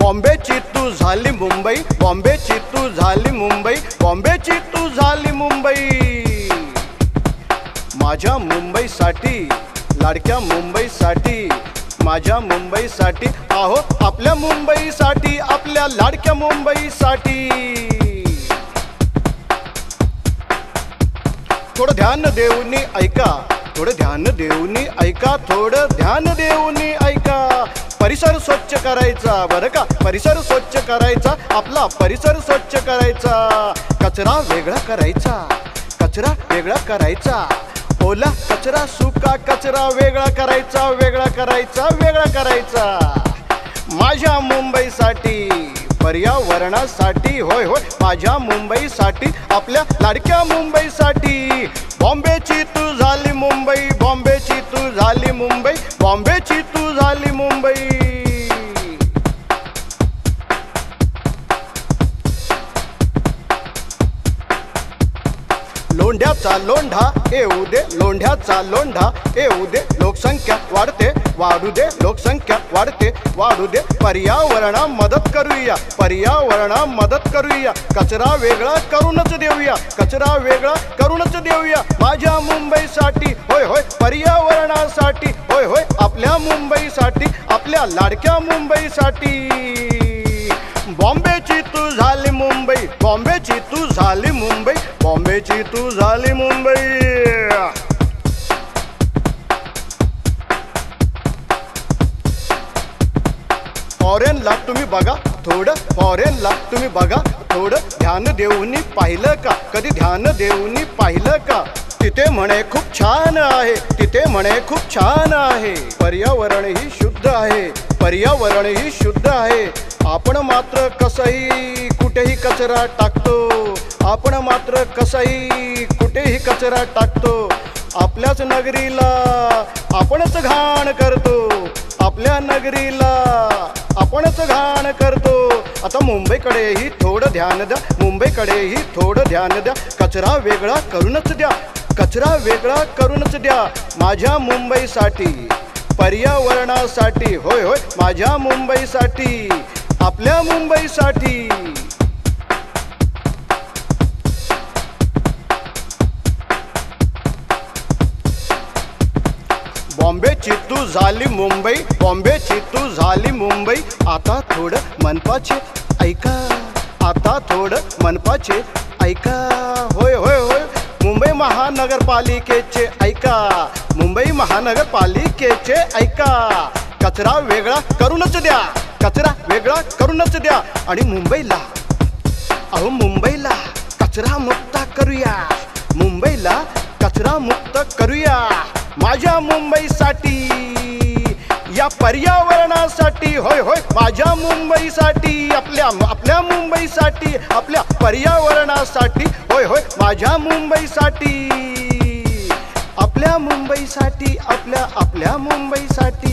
बॉम्बेची तू झाली मुंबई बॉम्बेची तू झाली मुंबई बॉम्बेची तू झाली मुंबई. माझ्या मुंबईसाठी लाडक्या मुंबईसाठी माझ्या मुंबईसाठी आहो आपल्या मुंबईसाठी आपल्या लाडक्या मुंबईसाठी. थोडं ध्यान देऊनी ऐका थोडं ध्यान देऊनी ऐका थोडं ध्यान देऊनी ऐका. परिसर स्वच्छ करायचा बरं का? परिसर स्वच्छ करायचा आपला परिसर स्वच्छ करायचा. कचरा वेगळा करायचा कचरा वेगळा करायचा. ओला कचरा सुका कचरा वेगळा करायचा वेगळा करायचा वेगळा करायचा. माझ्या मुंबईसाठी पर्यावरणासाठी होय होय माझ्या मुंबईसाठी आपल्या लाडक्या मुंबईसाठी बॉम्बेची तू लोंढ्याचा लोंढा येऊ दे लोंढ्याचा लोंढा येऊ दे लोकसंख्या वाढते वाढू दे लोकसंख्या वाढते वाढू दे पर्यावरणा मदत करूया पर्यावरणा मदत करूया कचरा वेगळा करूनच देऊया कचरा वेगळा करूनच देऊया माझ्या मुंबईसाठी होय होय पर्यावरणासाठी होय होय आपल्या मुंबईसाठी आपल्या लाडक्या मुंबईसाठी. बॉम्बेची तू झाली मुंबई बॉम्बेची तू झाली मुंबई मुंबईची तू झाली मुंबई. फॉरेनला तुम्ही बघा थोडं फॉरेनला तुम्ही बघा थोडं ध्यान देऊनी पाहिलं का? कधी ध्यान देऊनी पाहिलं का? तिथे म्हणे खूप छान आहे तिथे म्हणे खूप छान आहे. पर्यावरण ही शुद्ध आहे पर्यावरण ही शुद्ध आहे. आपण मात्र कसंही कुठेही कचरा टाकतो. आपण मात्र कसंही कुठेही कचरा टाकतो. आपल्याच नगरीला आपणच घाण करतो. आपल्या नगरीला आपणच घाण करतो. आता मुंबईकडेही थोडं ध्यान द्या. मुंबईकडेही थोडं ध्यान द्या. कचरा वेगळा करूनच द्या. कचरा वेगळा करूनच द्या. माझ्या मुंबईसाठी पर्यावरणासाठी होय होय माझ्या मुंबईसाठी आपल्या मुंबईसाठी चित्तू तू झाली मुंबई बॉम्बेची तू झाली मुंबई. आता थोडं मनपाचे ऐका आता थोडं मनपाचे ऐका. होय होय होय मुंबई महानगरपालिकेचे ऐका मुंबई महानगरपालिकेचे ऐका. कचरा वेगळा करूनच द्या कचरा वेगळा करूनच द्या. आणि मुंबईला अहो मुंबईला कचरा मुक्त करूया. मुंबईला कचरा मुक्त करूया. माझ्या मुंबईसाठी या पर्यावरणासाठी होय होय माझ्या मुंबईसाठी आपल्या आपल्या मुंबईसाठी आपल्या पर्यावरणासाठी होय होय माझ्या मुंबईसाठी आपल्या मुंबईसाठी आपल्या आपल्या मुंबईसाठी.